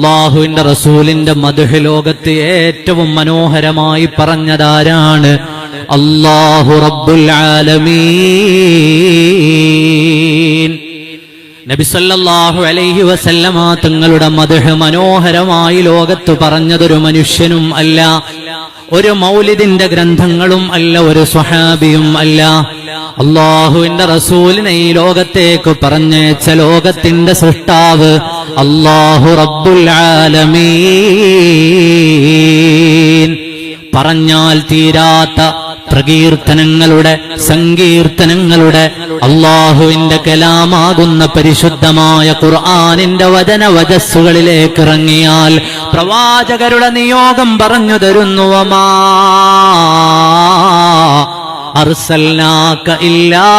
അള്ളാഹുവിന്റെ റസൂലിന്റെ മധുഹ ലോകത്ത് ഏറ്റവും മനോഹരമായി പറഞ്ഞതാരാണ്? അള്ളാഹു റബ്ബുൽ ആലമീൻ. നബിസല്ലാഹു അലൈഹി വസല്ലമ തങ്ങളുടെ മധുഹ മനോഹരമായി ലോകത്ത് പറഞ്ഞതൊരു മനുഷ്യനും അല്ല ഒരു മൗലിദിന്റെ ഗ്രന്ഥങ്ങളും അല്ല ഒരു സ്വഹാബിയും അല്ല. അള്ളാഹുവിന്റെ റസൂലിനെ ഈ ലോകത്തേക്ക് പറഞ്ഞേച്ച ലോകത്തിന്റെ സൃഷ്ടാവ് അള്ളാഹു റബ്ബുൽ ആലമീൻ. പറഞ്ഞാൽ തീരാത്ത പ്രകീർത്തനങ്ങളുടെ സങ്കീർത്തനങ്ങളുടെ അള്ളാഹുവിന്റെ കലാമാകുന്ന പരിശുദ്ധമായ ഖുർആാനിന്റെ വചന വചസ്സുകളിലേക്ക് ഇറങ്ങിയാൽ പ്രവാചകരുടെ നിയോഗം പറഞ്ഞു തരുന്നുവമാ അർസൽനാക ഇല്ലാ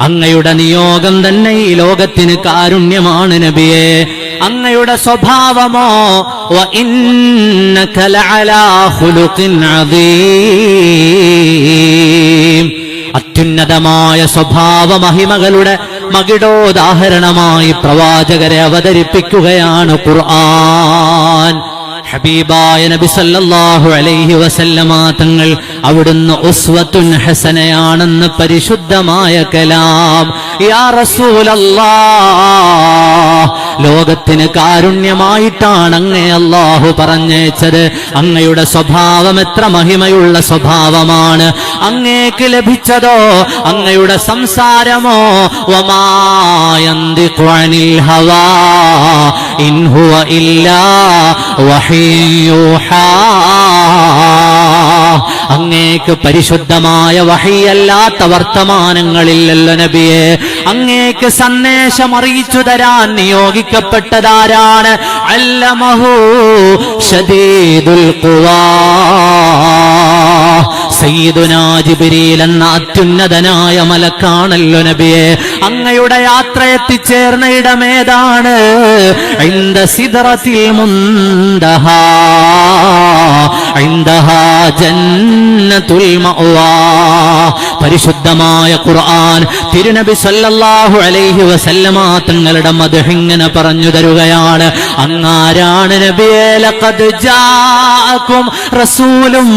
അങ്ങയുടെ നിയോഗം തന്നെ ഈ ലോകത്തിന് കാരുണ്യമാണ് നബിയെ. അങ്ങയുടെ സ്വഭാവമോ അത്യുന്നതമായ സ്വഭാവ മഹിമകളുടെ മകിടോദാഹരണമായി പ്രവാചകരെ അവതരിപ്പിക്കുകയാണ് ഖുർആൻ. ഹബീബായ നബി സല്ലല്ലാഹു അലൈഹി വസല്ലമ തങ്ങൾ അവിടുന്ന് ഉസ്വത്തുൻ ഹസനയാണെന്ന് പരിശുദ്ധമായ കലാം. യാ റസൂലല്ലാഹ് ലോകത്തിന് കാരുണ്യമായിട്ടാണ് അങ്ങേ അള്ളാഹു പറഞ്ഞേച്ചത്. അങ്ങയുടെ സ്വഭാവം എത്ര മഹിമയുള്ള സ്വഭാവമാണ്. അങ്ങേക്ക് ലഭിച്ചതോ അങ്ങയുടെ സംസാരമോ? വമായന്തിഖു അനിൽ ഹവാ ഇൻ ഹുവ ഇല്ലാ അങ്ങേക്ക് പരിശുദ്ധമായ വഹിയല്ലാത്ത വർത്തമാനങ്ങളില്ലല്ലോ നബിയെ. അങ്ങേക്ക് സന്ദേശം അറിയിച്ചു തരാൻ നിയോഗിക്കപ്പെട്ടതാരാണ്? അല്ലമഹു ഷദീദുൽ ഖുവാ. എന്ന അത്യുന്നതനായ മലക്കാണല്ലോ നബിയെ. അങ്ങയുടെ യാത്ര എത്തിച്ചേർന്ന ഇടമേതാണ് മുന്തഹ. ജന്നത്തുൽ പരിശുദ്ധമായ ഖുർആൻ തിരുനബി സല്ലല്ലാഹു അലൈഹി വസല്ലമ തങ്ങളുടെ മദ്ഹ് ഇങ്ങനെ പറഞ്ഞു തരുകയാണ്. അങ്ങാരാണ് നബിയെ? ലഖദ് ജാഅക്കും റസൂലും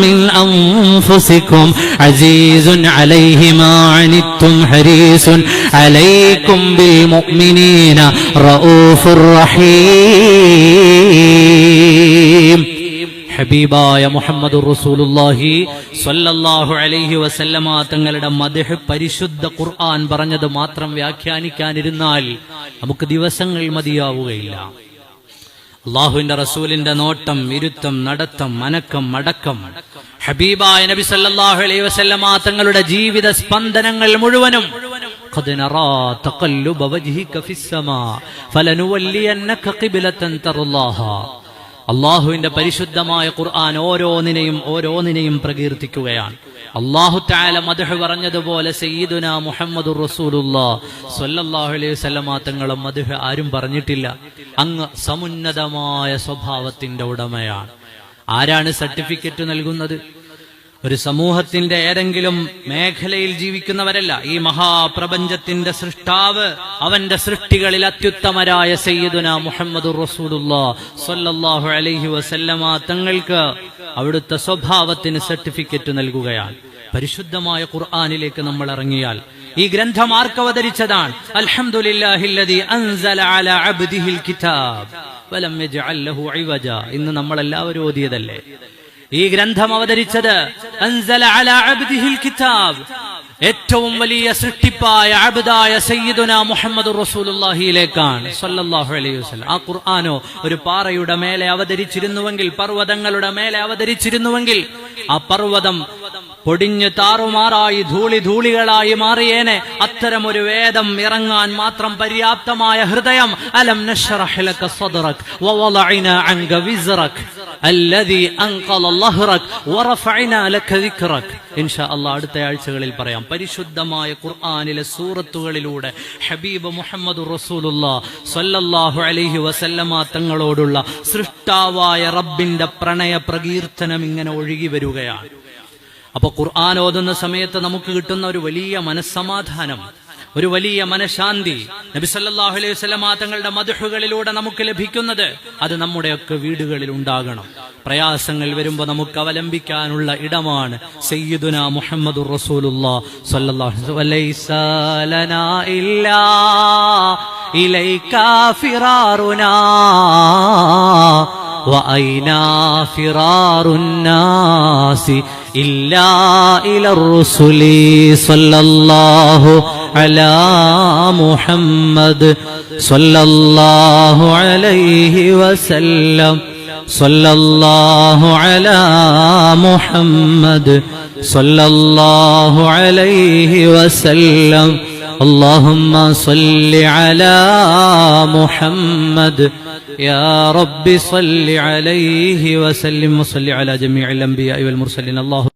മിൻ അൻഫുസിക്കും അസീസുൻ عزيز عليه അനിത്തും عنتم അലൈക്കും ബിൽ മുഅ്മിനീന റഊഫുർ റഹീം ഹബീബായ മുഹമ്മദ് റസൂലുല്ലാഹി സ്വല്ലല്ലാഹു അലൈഹി വസല്ലമ തങ്ങളുടെ മദ്ഹ് പരിശുദ്ധ ഖുർആൻ പറഞ്ഞത് മാത്രം വ്യാഖ്യാനിക്കാനിരുന്നാൽ നമുക്ക് ദിവസങ്ങൾ മതിയാവുകയില്ല. അള്ളാഹുവിന്റെ റസൂലിന്റെ നോട്ടം ഇരുത്തം നടത്തം മനക്കം മടക്കം ഹബീബായ നബി സല്ലല്ലാഹു അലൈഹി വസല്ലമ തങ്ങളുടെ ജീവിത സ്പന്ദനങ്ങൾ മുഴുവനും قد نرى تقلب وجهك في السماء فلنولينك قبلة ترضاها അള്ളാഹുവിന്റെ പരിശുദ്ധമായ ഖുർആൻ ഓരോന്നിനെയും ഓരോന്നിനെയും പ്രകീർത്തിക്കുകയാണ്. അള്ളാഹു താല മധു പറഞ്ഞതുപോലെ സയ്യിദുന മുഹമ്മദ് മധു അലൈഹി തങ്ങളെ മദഹ് ആരും പറഞ്ഞിട്ടില്ല. അങ്ങ് സമുന്നതമായ സ്വഭാവത്തിന്റെ ഉടമയാണ്. ആരാണ് സർട്ടിഫിക്കറ്റ് നൽകുന്നത്? ഒരു സമൂഹത്തിന്റെ ഏതെങ്കിലും മേഖലയിൽ ജീവിക്കുന്നവരല്ല. ഈ മഹാപ്രപഞ്ചത്തിന്റെ സൃഷ്ടാവ് അവന്റെ സൃഷ്ടികളിൽ അത്യുത്തമരായ സയ്യിദുന മുഹമ്മദ് റസൂലുല്ലാ സ്വല്ലല്ലാഹു അലൈഹി വസല്ലമ തങ്ങൾക്ക് അവിടുത്തെ സ്വഭാവത്തിന് സർട്ടിഫിക്കറ്റ് നൽകുകയാണ്. പരിശുദ്ധമായ ഖുർആാനിലേക്ക് നമ്മൾ ഇറങ്ങിയാൽ ഈ ഗ്രന്ഥം ആർക്ക് അവതരിച്ചതാണ് അൽഹംദുലില്ലാഹില്ലദി അൻസല അലാ അബ്ദിഹിൽ കിതാബ്. ഇന്ന് നമ്മളെല്ലാവരും ഓതിയതല്ലേ? ഈ ഗ്രന്ഥം അവതരിച്ചത് കിതാബ്. ഏറ്റവും വലിയ സൃഷ്ടിപ്പായ അബ്ദായ സയ്യിദുന മുഹമ്മദ് റസൂലുള്ളാഹിയിലേക്കാണ്. സല്ലല്ലാഹു അലൈഹി വസല്ലം. ആ ഖുർആനോ ഒരു പാറയുടെ മേലെ അവതരിച്ചിരുന്നുവെങ്കിൽ പർവതങ്ങളുടെ മേലെ അവതരിച്ചിരുന്നുവെങ്കിൽ ആ പർവതം പൊടിഞ്ഞ് താറുമാറായി ധൂളി ധൂളികളായി മാറിയേനെ. അത്തരം ഒരു വേദം ഇറങ്ങാൻ മാത്രം പര്യാപ്തമായ ഹൃദയം. അലം അടുത്ത ആഴ്ചകളിൽ പറയാം. പരിശുദ്ധമായ ഖുർആനിലെ സൂറത്തുകളിലൂടെ ഹബീബ് മുഹമ്മദ് റസൂലുള്ളാ സ്വല്ലല്ലാഹു അലൈഹി വസല്ലമ തങ്ങളോടുള്ള സൃഷ്ടാവായ റബ്ബിന്റെ പ്രണയ പ്രകീർത്തനം ഇങ്ങനെ ഒഴുകി വരികയാണ്. അപ്പൊ ഖുർആൻ ഓതുന്ന സമയത്ത് നമുക്ക് കിട്ടുന്ന ഒരു വലിയ മനസ്സമാധാനം ഒരു വലിയ മനഃശാന്തി. നബിസല്ലാഹു അലൈഹി വസല്ലമ തങ്ങളുടെ മധുഹുകളിലൂടെ നമുക്ക് ലഭിക്കുന്നത് അത് നമ്മുടെയൊക്കെ വീടുകളിൽ ഉണ്ടാകണം. പ്രയാസങ്ങൾ വരുമ്പോൾ നമുക്ക് അവലംബിക്കാനുള്ള ഇടമാണ് സയ്യിദുന മുഹമ്മദ് റസൂലുള്ളാഹ് وأين فرار الناس إلا إلى الرسل صلى الله على محمد صلى الله عليه وسلم صلى الله على محمد صلى الله عليه وسلم اللهم صل على محمد يا رب صل عليه وسلم وصل على جميع الأنبياء والمرسلين الله